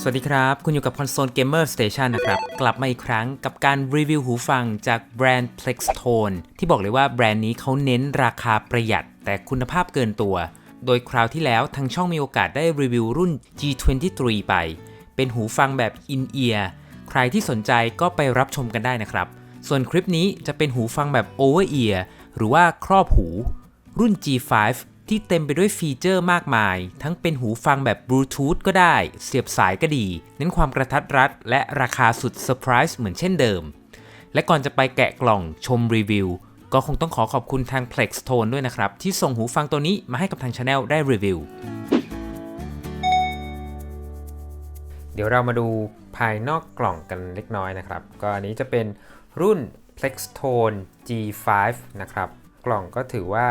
สวัสดีครับ คุณอยู่กับ Console Gamer Station นะครับ กลับมาอีกครั้งกับการรีวิวหูฟังจากแบรนด์ Plextone ที่บอกเลยว่าแบรนด์นี้เขาเน้นราคาประหยัด แต่คุณภาพเกินตัว โดยคราวที่แล้วทางช่องมีโอกาสได้รีวิวรุ่น G23 ไป เป็นหูฟังแบบ In-ear ใครที่สนใจก็ไปรับชมกันได้นะครับ ส่วนคลิปนี้จะเป็นหูฟังแบบ Over-ear หรือว่าครอบหู รุ่น G5 ที่เต็มไปด้วยฟีเจอร์มากมาย ทั้งเป็นหูฟังแบบบลูทูธก็ได้ เสียบสายก็ดี เน้นความกระทัดรัด และราคาสุดเซอร์ไพรส์เหมือนเช่นเดิม และก่อนจะไปแกะกล่องชมรีวิว ก็คงต้องขอขอบคุณทาง Plextone ด้วยนะครับ ที่ส่งหูฟังตัวนี้มาให้กับทางช anel ได้รีวิว เดี๋ยวเรามาดูภายนอกกล่องกันเล็กน้อยนะครับ ก็อันนี้จะเป็นรุ่น Plextone G5 นะครับ กล่องก็ถือว่า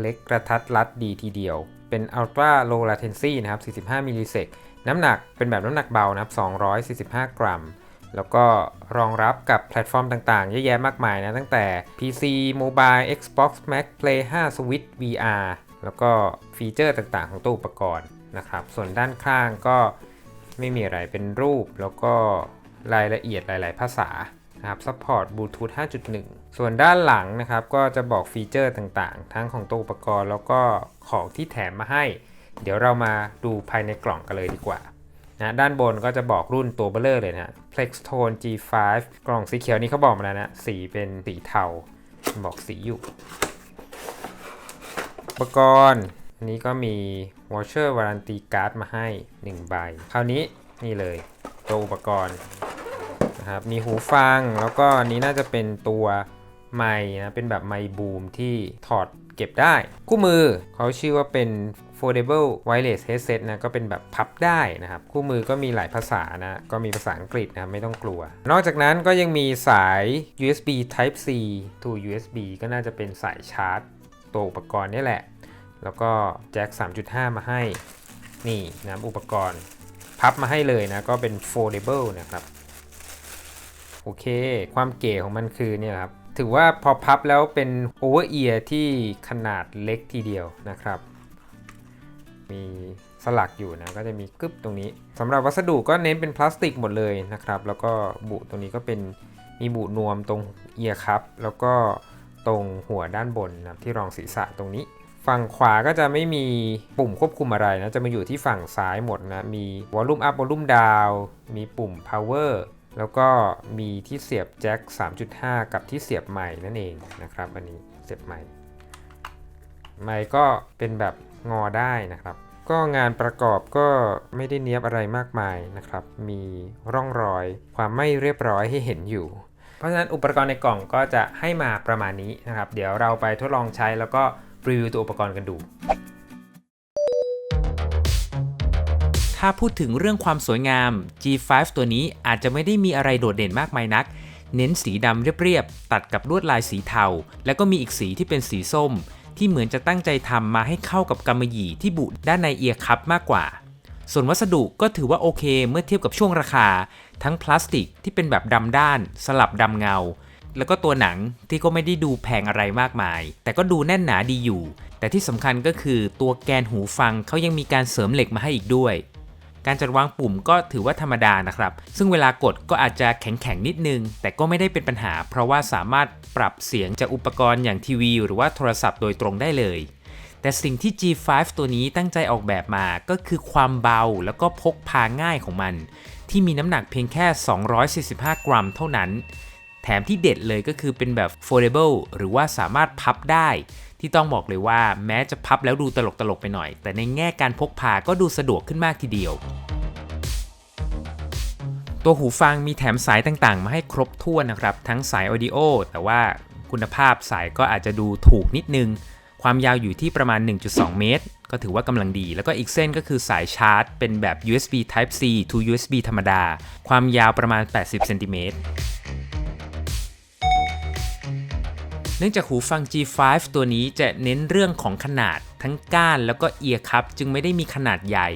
เล็กกระทัดรัดดีทีเดียว เป็น Ultra Low Latency นะครับ 45 มิลลิเซกน้ำหนักเป็นแบบน้ำหนักเบานะครับ 245 กรัม แล้วก็รองรับกับแพลตฟอร์มต่างๆ เยอะแยะมากมายนะ ตั้งแต่ PC Mobile Xbox Mac Play 5 Switch VR แล้วก็ฟีเจอร์ต่างๆ ของตัวอุปกรณ์นะครับ ส่วนด้านข้างก็ไม่มีอะไรเป็นรูป แล้วก็รายละเอียดหลาย ๆ ภาษา นะครับซัพพอร์ตบลูทูธ5.1 ส่วนด้านหลังนะครับก็จะบอกฟีเจอร์ต่างๆ ทั้งของตัวอุปกรณ์แล้วก็ของที่แถมมาให้ เดี๋ยวเรามาดูภายในกล่องกันเลยดีกว่านะด้านบนก็จะบอกรุ่นตัวเบลเลอร์เลยนะ Plextone G5 กล่องสีเขียวนี้เขาบอกมาแล้วนะ สีเป็นสีเทา บอกสีอยู่ อุปกรณ์อันนี้ก็มี Voucher Warranty Card มาให้ 1 ใบ คราวนี้นี่เลย ตัวอุปกรณ์ นะครับ มีหูฟัง แล้วก็อันนี้น่าจะเป็นตัวไมค์นะ เป็นแบบไมค์บูมที่ถอดเก็บได้ คู่มือเขาชื่อว่าเป็น Foldable Wireless Headset นะ ก็เป็นแบบพับได้นะครับ คู่มือก็มีหลายภาษานะ ก็มีภาษาอังกฤษนะไม่ต้องกลัว นอกจากนั้นก็ยังมีสาย USB Type C to USB ก็น่าจะเป็นสายชาร์จ ตัวอุปกรณ์นี่แหละ แล้วก็แจ็ค 3.5 มาให้ นี่นะอุปกรณ์พับมาให้เลยนะ ก็เป็น foldable นะครับ โอเค ความเก๋ของมันคือเนี่ยครับ ถือว่าพอพับแล้วเป็น over ear ที่ขนาดเล็กทีเดียวนะครับ มีสลักอยู่นะ ก็จะมีกึบตรงนี้สำหรับวัสดุก็เน้นเป็นพลาสติกหมดเลยนะครับ แล้วก็บุตรงนี้ก็เป็นมีบุนวมตรงเอียร์ครับ แล้วก็ตรงหัวด้านบนนะที่รองศีรษะตรงนี้ฝั่งขวาก็จะไม่มีปุ่มควบคุมอะไรนะ จะมาอยู่ที่ฝั่งซ้ายหมดนะ มี volume up volume down มีปุ่ม power แล้วก็มีที่เสียบแจ็ค 3.5 กับที่เสียบไม้นั่นเองนะครับ อันนี้เสียบไม้ไม้ก็เป็นแบบงอได้นะครับ ก็งานประกอบก็ไม่ได้เนี้ยบอะไรมากมายนะครับ มีร่องรอยความไม่เรียบร้อยให้เห็นอยู่ เพราะฉะนั้นอุปกรณ์ในกล่องก็จะให้มาประมาณนี้นะครับ เดี๋ยวเราไปทดลองใช้แล้วก็รีวิวตัวอุปกรณ์กันดู ถ้าพูดถึงเรื่องความสวยงาม G5 ตัวนี้อาจจะไม่ได้มีอะไรโดดเด่นมากมายนัก เน้นสีดำเรียบๆ ตัดกับลวดลายสีเทา แล้วก็มีอีกสีที่เป็นสีส้ม ที่เหมือนจะตั้งใจทำมาให้เข้ากับกำมะหยี่ที่บุด้านในเอียร์คัพมากกว่า ส่วนวัสดุก็ถือว่าโอเคเมื่อเทียบกับช่วงราคา ทั้งพลาสติกที่เป็นแบบดำด้าน สลับดำเงา แล้วก็ตัวหนังที่ก็ไม่ได้ดูแพงอะไรมากมาย แต่ก็ดูแน่นหนาดีอยู่ แต่ที่สำคัญก็คือตัวแกนหูฟังเขายังมีการเสริมเหล็กมาให้อีกด้วย การจัดวางปุ่มก็ถือว่าธรรมดานะครับ ซึ่งเวลากดก็อาจจะแข็งๆนิดนึง แต่ก็ไม่ได้เป็นปัญหา เพราะว่าสามารถปรับเสียงจากอุปกรณ์อย่างทีวี หรือว่าโทรศัพท์โดยตรงได้เลย แต่สิ่งที่ G5 ตัวนี้ตั้งใจออกแบบมาก็คือความเบาแล้วก็พกพาง่ายของมัน ที่มีน้ำหนักเพียงแค่ 245 กรัม เท่านั้น แถมที่เด็ดเลยก็คือเป็นแบบ foldable หรือว่าสามารถพับได้ ที่ต้องบอกเลยว่าแม้จะพับแล้วดูตลกๆไปหน่อย แต่ในแง่การพกพาก็ดูสะดวกขึ้นมากทีเดียว ตัวหูฟังมีแถมสายต่างๆ มาให้ครบถ้วนนะครับ ทั้งสาย audio แต่ว่าคุณภาพสายก็อาจจะดูถูกนิดนึง ความยาวอยู่ที่ประมาณ 1.2 เมตร ก็ถือว่ากำลังดี แล้วก็อีกเส้นก็คือสายชาร์จ เป็นแบบ USB Type C to USB ธรรมดา ความยาวประมาณ 80 เซนติเมตร เนื่องจากหูฟัง G5 ตัวนี้จะเน้นเรื่องของขนาดทั้งก้านแล้วก็เอียร์คัพจึงไม่ได้มีขนาดใหญ่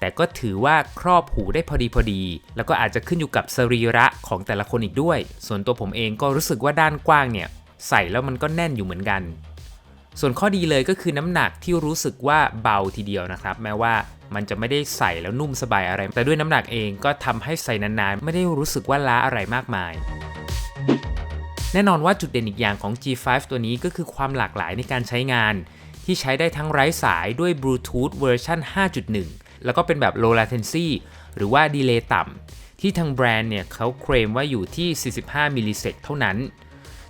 แต่ก็ถือว่าครอบหูได้พอดีพอดี แล้วก็อาจจะขึ้นอยู่กับสรีระของแต่ละคนอีกด้วย ส่วนตัวผมเองก็รู้สึกว่าด้านกว้างเนี่ยใส่แล้วมันก็แน่นอยู่เหมือนกัน ส่วนข้อดีเลยก็คือน้ำหนักที่รู้สึกว่าเบาทีเดียวนะครับ แม้ว่ามันจะไม่ได้ใส่แล้วนุ่มสบายอะไร แต่ด้วยน้ำหนักเองก็ทำให้ใส่นานๆ ไม่ได้รู้สึกว่าล้าอะไรมากมาย แน่นอนว่าจุดเด่นอีกอย่างของ G5 ตัวนี้ก็คือความหลากหลายในการใช้งาน ที่ใช้ได้ทั้งไร้สายด้วย Bluetooth เวอร์ชัน5.1 แล้วก็เป็นแบบ low latency หรือว่าดีเลย์ต่ำที่ทางแบรนด์เนี่ยเขาเคลมว่าอยู่ที่ 45 มิลลิเซกเท่านั้น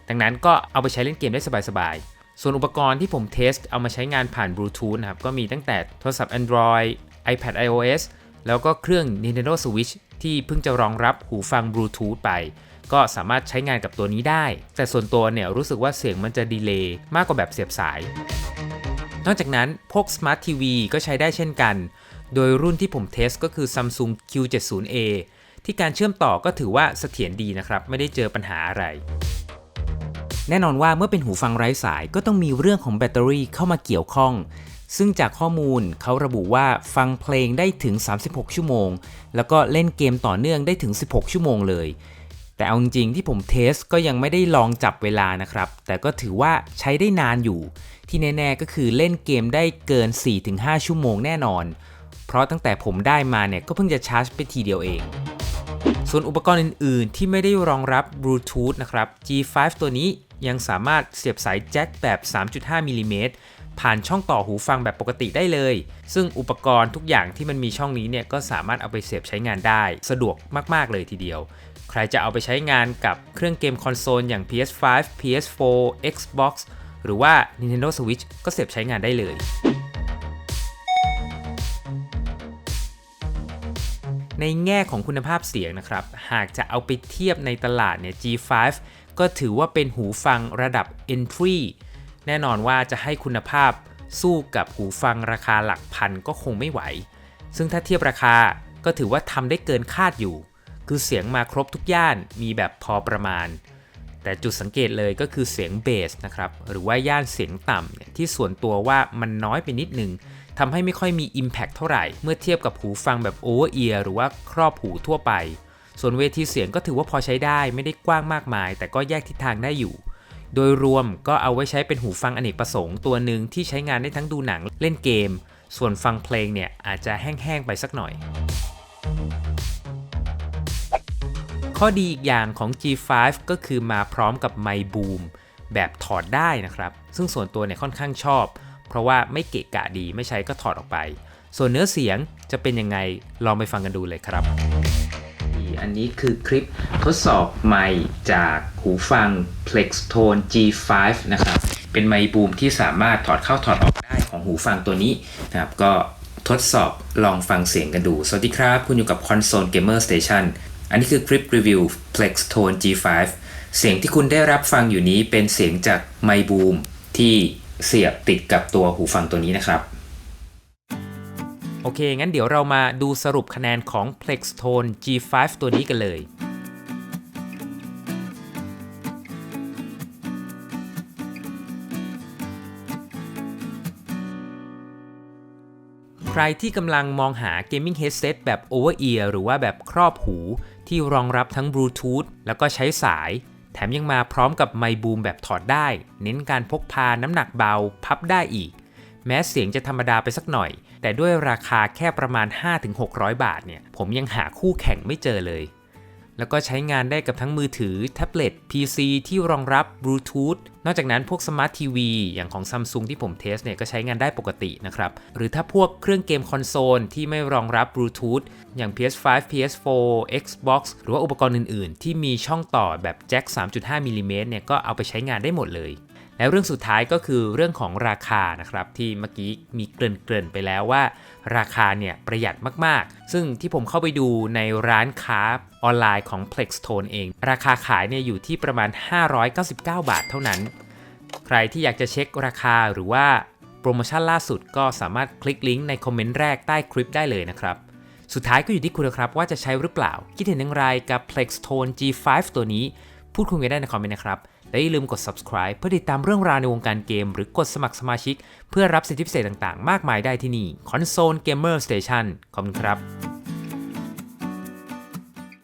ดังนั้นก็เอาไปใช้เล่นเกมได้สบายๆ ส่วนอุปกรณ์ที่ผมเทสเอามาใช้งานผ่านบลูทูธนะครับก็มีตั้งแต่โทรศัพท์ Android iPad iOS แล้วก็เครื่อง Nintendo Switch ที่เพิ่งจะรองรับหูฟังบลูทูธไป ก็สามารถใช้งานกับตัวนี้ได้ แต่ส่วนตัวเนี่ยรู้สึกว่าเสียงมันจะดีเลย์มากกว่าแบบเสียบสาย นอกจากนั้นพวก Smart TV ก็ใช้ได้เช่นกัน โดยรุ่นที่ผมเทสก็คือ Samsung Q70A ที่การเชื่อมต่อก็ถือว่าเสถียรดีนะครับ ไม่ได้เจอปัญหาอะไร แน่นอนว่าเมื่อเป็นหูฟังไร้สายก็ต้องมีเรื่องของแบตเตอรี่เข้ามาเกี่ยวข้อง ซึ่งจากข้อมูลเขาระบุว่าฟังเพลงได้ถึง 36 ชั่วโมง แล้วก็เล่นเกมต่อเนื่องได้ถึง 16 ชั่วโมงเลย แต่เอาจริงที่ผมเทสก็ยังไม่ได้ลองจับเวลานะครับ แต่ก็ถือว่าใช้ได้นานอยู่ ที่แน่ๆก็คือเล่นเกมได้เกิน 4-5 ชั่วโมงแน่นอน เพราะตั้งแต่ผมได้มาเนี่ยก็เพิ่งจะชาร์จไปทีเดียวเอง ส่วนอุปกรณ์อื่นๆ ที่ไม่ได้รองรับบลูทูธนะครับ G5 ตัวนี้ยังสามารถเสียบสายแจ็คแบบ 3.5มิลลิเมตรผ่านช่องต่อหูฟังแบบปกติได้เลย ซึ่งอุปกรณ์ทุกอย่างที่มันมีช่องนี้เนี่ยก็สามารถเอาไปเสียบใช้งานได้ สะดวกมาก ๆ เลยทีเดียว ใครจะเอาไปใช้งานกับเครื่องเกมคอนโซลอย่าง PS5 PS4 Xbox หรือว่า Nintendo Switch ก็เสียบใช้งานได้เลย ในแง่ของคุณภาพเสียงนะครับ หากจะเอาไปเทียบในตลาดเนี่ย G5 ก็ถือว่าเป็นหูฟังระดับ entry แน่นอนว่าจะให้คุณภาพสู้กับหูฟังราคาหลักพันก็คงไม่ไหว ซึ่งถ้าเทียบราคาก็ถือว่าทำได้เกินคาดอยู่ คือเสียงมาครบทุกย่านมีแบบพอประมาณ แต่จุดสังเกตเลยก็คือเสียงเบสนะครับหรือว่าย่านเสียงต่ำที่ส่วนตัวว่ามันน้อยไปนิดนึงทำให้ไม่ค่อยมี Impact เท่าไหร่เมื่อเทียบกับหูฟังแบบ Over Ear หรือว่าครอบหูทั่วไป ส่วนเวทีเสียงก็ถือว่าพอใช้ได้ไม่ได้กว้างมากมาย แต่ก็แยกทิศทางได้อยู่ โดยรวมก็เอาไว้ใช้เป็นหูฟังอเนกประสงค์ตัวหนึ่งที่ใช้งานได้ทั้งดูหนังเล่นเกม ส่วนฟังเพลงเนี่ยอาจจะแห้งๆไปสักหน่อย ข้อดีอีกอย่างของ G5 ก็คือมาพร้อมกับไมบูมแบบถอดได้นะครับ ซึ่งส่วนตัวเนี่ยค่อนข้างชอบ เพราะว่าไม่เกะกะดีไม่ใช้ก็ถอดออกไป ส่วนเนื้อเสียงจะเป็นยังไงลองไปฟังกันดูเลยครับ อันนี้คือคลิปทดสอบไมค์จากหูฟัง Plextone G5 นะครับ เป็นไมค์บูมที่สามารถถอดเข้าถอดออกได้ของหูฟังตัวนี้นะครับก็ทดสอบลองฟังเสียงกันดู สวัสดีครับ คุณอยู่กับ Console Gamer Station อันนี้คือคลิปรีวิว Plextone G5 เสียงที่คุณได้รับฟังอยู่นี้เป็นเสียงจากไมค์บูมที่เสียบติดกับตัวหูฟังตัวนี้นะครับ โอเค งั้นเดี๋ยวเรามาดูสรุปคะแนนของ Plextone G5 ตัวนี้กันเลย ใครที่กำลังมองหา Gaming Headset แบบ Over Ear หรือว่าแบบครอบหู ที่รองรับทั้งบลูทูธแล้วก็ใช้สาย แถมยังมาพร้อมกับไมบูมแบบถอดได้ เน้นการพกพาน้ำหนักเบา พับได้อีก แม้เสียงจะธรรมดาไปสักหน่อย แต่ด้วยราคาแค่ประมาณ 5-600 บาทเนี่ย ผมยังหาคู่แข่งไม่เจอเลย แล้วก็ใช้งานได้กับทั้งมือถือ แท็บเล็ต PC ที่รองรับบลูทูธนอกจากนั้นพวกสมาร์ททีวีอย่างของ Samsung ที่ผมเทสเนี่ยก็ใช้งานได้ปกตินะครับ หรือถ้าพวกเครื่องเกมคอนโซลที่ไม่รองรับบลูทูธอย่าง PS5 PS4 Xbox หรือว่าอุปกรณ์อื่น ๆ ที่มีช่องต่อแบบแจ็ค 3.5มิลลิเมตรเนี่ยก็เอาไปใช้งานได้หมดเลยแล้วเรื่องสุดท้ายก็คือเรื่องของราคานะครับที่เมื่อกี้มีเกริ่นๆไปแล้วว่า ราคาเนี่ยประหยัดมากๆ ซึ่งที่ผมเข้าไปดูในร้านค้า ออนไลน์ของ Plextone เอง ราคาขายเนี่ยอยู่ที่ประมาณ 599 บาทเท่านั้น ใครที่อยากจะเช็คราคาหรือว่าโปรโมชั่นล่าสุดก็สามารถคลิกลิงก์ในคอมเมนต์แรกใต้คลิปได้เลยนะครับ สุดท้ายก็อยู่ที่คุณนะครับว่าจะใช้หรือเปล่า คิดเห็นอย่างไรกับ Plextone G5 ตัวนี้ พูดคุยกันได้ในคอมเมนต์นะครับ และอย่าลืมกด subscribe เพื่อติดตามเรื่องราวในวงการเกม หรือกดสมัครสมาชิก เพื่อรับสิทธิพิเศษต่างๆ มากมายได้ที่นี่ Console Gamer Station ขอบคุณครับ